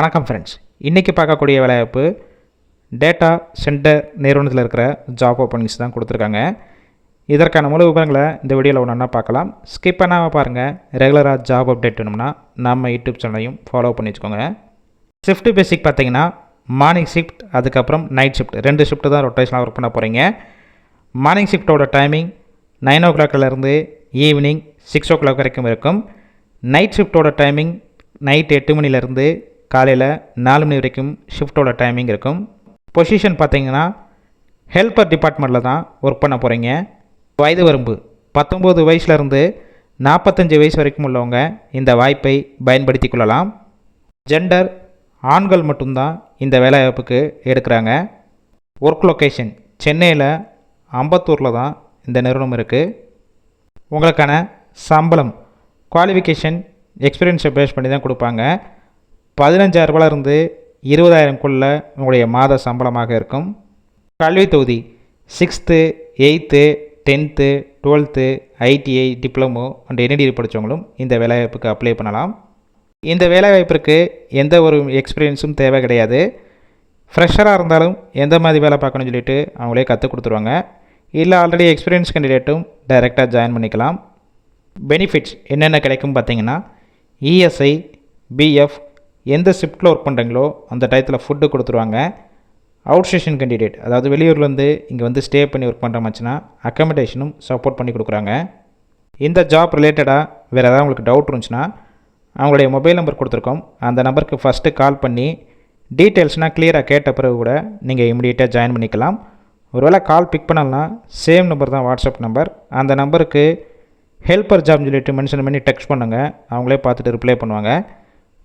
வணக்கம் ஃப்ரெண்ட்ஸ் இன்றைக்கி பார்க்கக்கூடிய வேலைவாய்ப்பு டேட்டா சென்டர் நிறுவனத்தில் இருக்கிற ஜாப் ஓப்பனிங்ஸ் தான் கொடுத்துருக்காங்க. இதற்கான முழு விவரங்களை இந்த வீடியோவில் ஒன்றா பார்க்கலாம். ஸ்கிப் பண்ணாமல் பாருங்கள் ரெகுலராக ஜாப் அப்டேட் வேணும்னா நம்ம யூடியூப் சேனலையும் ஃபாலோ பண்ணி வச்சுக்கோங்க. ஷிஃப்ட் பேசிக் பார்த்தீங்கன்னா மார்னிங் ஷிஃப்ட் அதுக்கப்புறம் நைட் ஷிஃப்ட் ரெண்டு ஷிஃப்ட்டு தான் ரொட்டேஷனாக ஒர்க் பண்ண போகிறீங்க மார்னிங் ஷிஃப்ட்டோட டைமிங் நைன் ஓ கிளாக்லேருந்து ஈவினிங் சிக்ஸ் ஓ கிளாக் வரைக்கும் இருக்கும். நைட் ஷிஃப்ட்டோட டைமிங் நைட் எட்டு மணிலேருந்து காலையில் நாலு மணி வரைக்கும் ஷிஃப்ட்டோட டைமிங் இருக்கும். பொசிஷன் பார்த்தீங்கன்னா ஹெல்ப்பர் டிபார்ட்மெண்ட்டில் தான் ஒர்க் பண்ண போகிறீங்க வயது வரம்பு பத்தொம்போது வயசுலேருந்து நாற்பத்தஞ்சு வயசு வரைக்கும் உள்ளவங்க இந்த வாய்ப்பை பயன்படுத்தி கொள்ளலாம். ஜெண்டர் ஆண்கள் மட்டும்தான் இந்த வேலைவாய்ப்புக்கு எடுக்கிறாங்க. ஒர்க் லொக்கேஷன் சென்னையில் அம்பத்தூரில் தான் இந்த நிறுவனம் இருக்குது உங்களுக்கான சம்பளம் குவாலிஃபிகேஷன் எக்ஸ்பீரியன்ஸை பேஸ் பண்ணி தான் கொடுப்பாங்க. பதினஞ்சாயிரரூபாலேருந்து இருபதாயிரம்குள்ள உங்களுடைய மாத சம்பளமாக இருக்கும். கல்வி தொகுதி sixth eighth tenth twelfth ITI diploma and NTT படித்தவங்களும் இந்த வேலைவாய்ப்புக்கு அப்ளை பண்ணலாம். இந்த வேலைவாய்ப்பிற்கு எந்த ஒரு எக்ஸ்பீரியன்ஸும் தேவை கிடையாது. ஃப்ரெஷராக இருந்தாலும் எந்த மாதிரி வேலை பார்க்கணும்னு சொல்லிட்டு அவங்களே கற்றுக் கொடுத்துருவாங்க. இல்லை ஆல்ரெடி எக்ஸ்பீரியன்ஸ் கேண்டிடேட்டும் டைரெக்டாக ஜாயின் பண்ணிக்கலாம். பெனிஃபிட்ஸ் என்னென்ன கிடைக்கும் பார்த்தீங்கன்னா இஎஸ்ஐ பிஎஃப் எந்த ஷிஃப்ட்டில் ஒர்க் பண்ணுறீங்களோ அந்த டயத்தில் ஃபுட்டு கொடுத்துருவாங்க. அவுட் ஸ்டேஷன் கேண்டிடேட் அதாவது வெளியூர்லேருந்து இங்கே வந்து ஸ்டே பண்ணி ஒர்க் பண்ணுற அக்கமடேஷனும் சப்போர்ட் பண்ணி கொடுக்குறாங்க. இந்த ஜாப் ரிலேட்டடாக வேறு ஏதாவது உங்களுக்கு டவுட் இருந்துச்சுன்னா அவங்களுடைய மொபைல் நம்பர் கொடுத்துருக்கோம். அந்த நம்பருக்கு ஃபஸ்ட்டு கால் பண்ணி டீட்டெயில்ஸ்னால் கிளியராக கேட்ட பிறகு கூட நீங்கள் இமிடியேட்டாக ஜாயின் பண்ணிக்கலாம். ஒருவேளை கால் பிக் பண்ணலன்னா சேம் நம்பர் தான் வாட்ஸ்அப் நம்பர் அந்த நம்பருக்கு ஹெல்ப்பர் ஜாப்னு சொல்லிட்டு மென்ஷன் பண்ணி டெக்ஸ்ட் பண்ணுங்கள் அவங்களே பார்த்துட்டு ரிப்ளை பண்ணுவாங்க.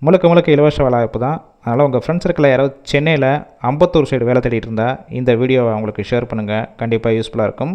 முழுக்க முழுக்க இலவச வேலைவாய்ப்பு தான். அதனால் உங்கள் ஃப்ரெண்ட்ஸ் சர்க்கிளில் யாராவது சென்னையில் அம்பத்தூர் சைடு வேலை தேடிட்டு இருந்தால் இந்த வீடியோவை அவங்களுக்கு ஷேர் பண்ணுங்கள் கண்டிப்பாக யூஸ்ஃபுல்லாக இருக்கும்.